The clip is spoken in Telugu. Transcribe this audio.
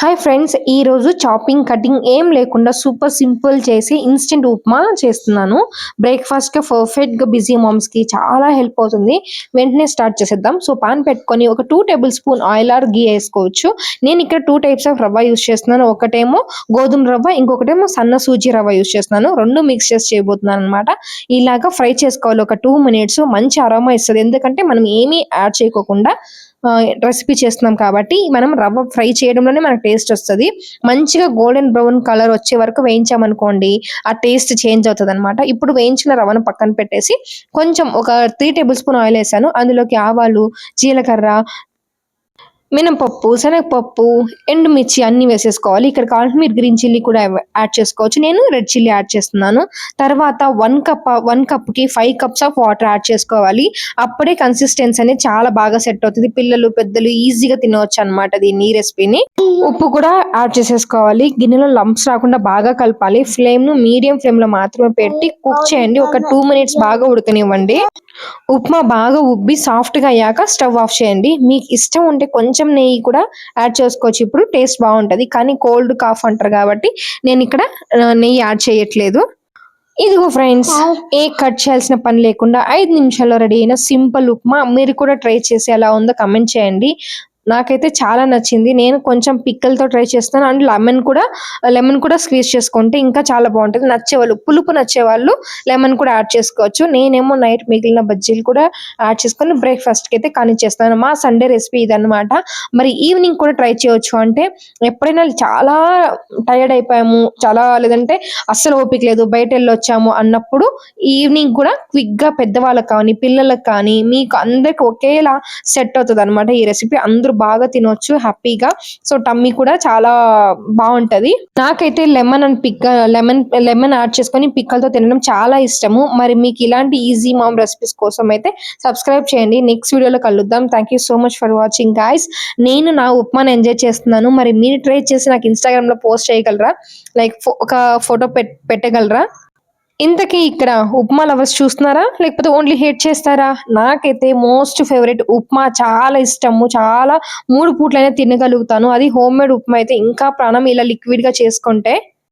హాయ్ ఫ్రెండ్స్ ఈరోజు చాపింగ్ కటింగ్ ఏం లేకుండా సూపర్ సింపుల్ చేసి ఇన్స్టెంట్ ఉప్మా చేస్తున్నాను. బ్రేక్ఫాస్ట్గా పర్ఫెక్ట్గా బిజీ మామ్స్కి చాలా హెల్ప్ అవుతుంది. వెంటనే స్టార్ట్ చేసేద్దాం. సో పాన్ పెట్టుకొని ఒక two table spoon oil or ghee వేసుకోవచ్చు. నేను ఇక్కడ two types of rava use చేస్తున్నాను. ఒకటేమో గోధుమ రవ్వ ఇంకొకటేమో సన్న సూజీ రవ్వ యూస్ చేస్తున్నాను. రెండు మిక్స్ చేసి చేయబోతున్నాను అనమాట ఇలాగా ఫ్రై చేసుకోవాలి. ఒక టూ మినిట్స్ మంచి అరోమా ఇస్తుంది. ఎందుకంటే మనం ఏమీ యాడ్ చేయకోకుండా రెసిపీ చేస్తున్నాం కాబట్టి మనం రవ్వ ఫ్రై చేయడంలోనే మనకు టేస్ట్ వస్తుంది. మంచిగా గోల్డెన్ బ్రౌన్ కలర్ వచ్చే వరకు వేయించామనుకోండి ఆ టేస్ట్ చేంజ్ అవుతుంది అనమాట ఇప్పుడు వేయించిన రవ్వను పక్కన పెట్టేసి కొంచెం ఒక త్రీ టేబుల్ స్పూన్ ఆయిల్ వేసాను. అందులోకి ఆవాలు జీలకర్ర మినపప్పు శనగపప్పు ఎండుమిర్చి అన్ని వేసేసుకోవాలి. ఇక్కడ కావాలంటే మీరు గ్రీన్ చిల్లీ కూడా యాడ్ చేసుకోవచ్చు. నేను రెడ్ చిల్లీ యాడ్ చేస్తున్నాను. తర్వాత one cup one కప్కి five cups of water add చేసుకోవాలి. అప్పుడే కన్సిస్టెన్సీ అనేది చాలా బాగా సెట్ అవుతుంది. పిల్లలు పెద్దలు ఈజీగా తినవచ్చు అనమాట దీన్ని ఈ రెసిపీని. ఉప్పు కూడా యాడ్ చేసేసుకోవాలి. గిన్నెలో లంప్స్ రాకుండా బాగా కలపాలి. ఫ్లేమ్ను మీడియం ఫ్లేమ్లో మాత్రమే పెట్టి కుక్ చేయండి. ఒక టూ మినిట్స్ బాగా ఉడకనివ్వండి. ఉప్మా బాగా ఉబ్బి సాఫ్ట్గా అయ్యాక స్టవ్ ఆఫ్ చేయండి. మీకు ఇష్టం ఉంటే కొంచెం నెయ్యి కూడా యాడ్ చేసుకోవచ్చు. ఇప్పుడు టేస్ట్ బాగుంటది. కానీ కోల్డ్ కాఫ్ అంటారు కాబట్టి నేను ఇక్కడ నెయ్యి యాడ్ చేయట్లేదు. ఇదిగో ఫ్రెండ్స్ ఏ కట్ చేయాల్సిన పని లేకుండా ఐదు నిమిషాల్లో రెడీ అయిన సింపుల్ ఉప్మా మీరు కూడా ట్రై చేసి ఎలా ఉందో కమెంట్ చేయండి. నాకైతే చాలా నచ్చింది. నేను కొంచెం పిక్కలతో ట్రై చేస్తాను. అండ్ లెమన్ కూడా లెమన్ కూడా స్క్వీజ్ చేసుకుంటే ఇంకా చాలా బాగుంటుంది. నచ్చేవాళ్ళు పులుపు నచ్చేవాళ్ళు లెమన్ కూడా యాడ్ చేసుకోవచ్చు. నేనేమో నైట్ మిగిలిన బజ్జీలు కూడా యాడ్ చేసుకొని బ్రేక్ఫాస్ట్కి అయితే కానిచ్చేస్తాను. మా సండే రెసిపీ ఇదన్నమాట. మరి ఈవినింగ్ కూడా ట్రై చేయొచ్చు అంటే ఎప్పుడైనా చాలా టైర్డ్ అయిపోయాము. చాలా లేదంటే అస్సలు ఓపిక లేదు. బయట వెళ్ళొచ్చాము అన్నప్పుడు ఈవినింగ్ కూడా క్విక్గా పెద్దవాళ్ళకి కానీ పిల్లలకు కానీ మీకు అందరికి ఒకేలా సెట్ అవుతుంది అనమాట ఈ రెసిపీ. అందరూ బాగా తినొచ్చు హ్యాపీగా. సో టమ్మీ కూడా చాలా బాగుంటది నాకైతే లెమన్ అండ్ పిక్ లెమన్ లెమన్ యాడ్ చేసుకొని పిక్కలతో తినడం చాలా ఇష్టము. మరి మీకు ఇలాంటి ఈజీ మామ్ రెసిపీస్ కోసం అయితే సబ్స్క్రైబ్ చేయండి. నెక్స్ట్ వీడియోలో కలుద్దాం. Thank you so much for watching guys నేను నా ఉప్మాను ఎంజాయ్ చేస్తున్నాను. మరి మీరు ట్రై చేసి నాకు ఇన్స్టాగ్రామ్లో పోస్ట్ చేయగలరా లైక్ ఒక ఫోటో పెట్టగలరా? ఇంతకీ ఇక్కడ ఉప్మా లవర్స్ చూస్తున్నారా? లేకపోతే ఓన్లీ హేట్ చేస్తారా? నాకైతే మోస్ట్ ఫేవరెట్ ఉప్మా చాలా ఇష్టము. చాలా మూడు పూట్లైనా తినగలుగుతాను. అది హోమ్ మేడ్ ఉప్మా అయితే ఇంకా ప్రాణం ఇలా లిక్విడ్గా చేసుకుంటే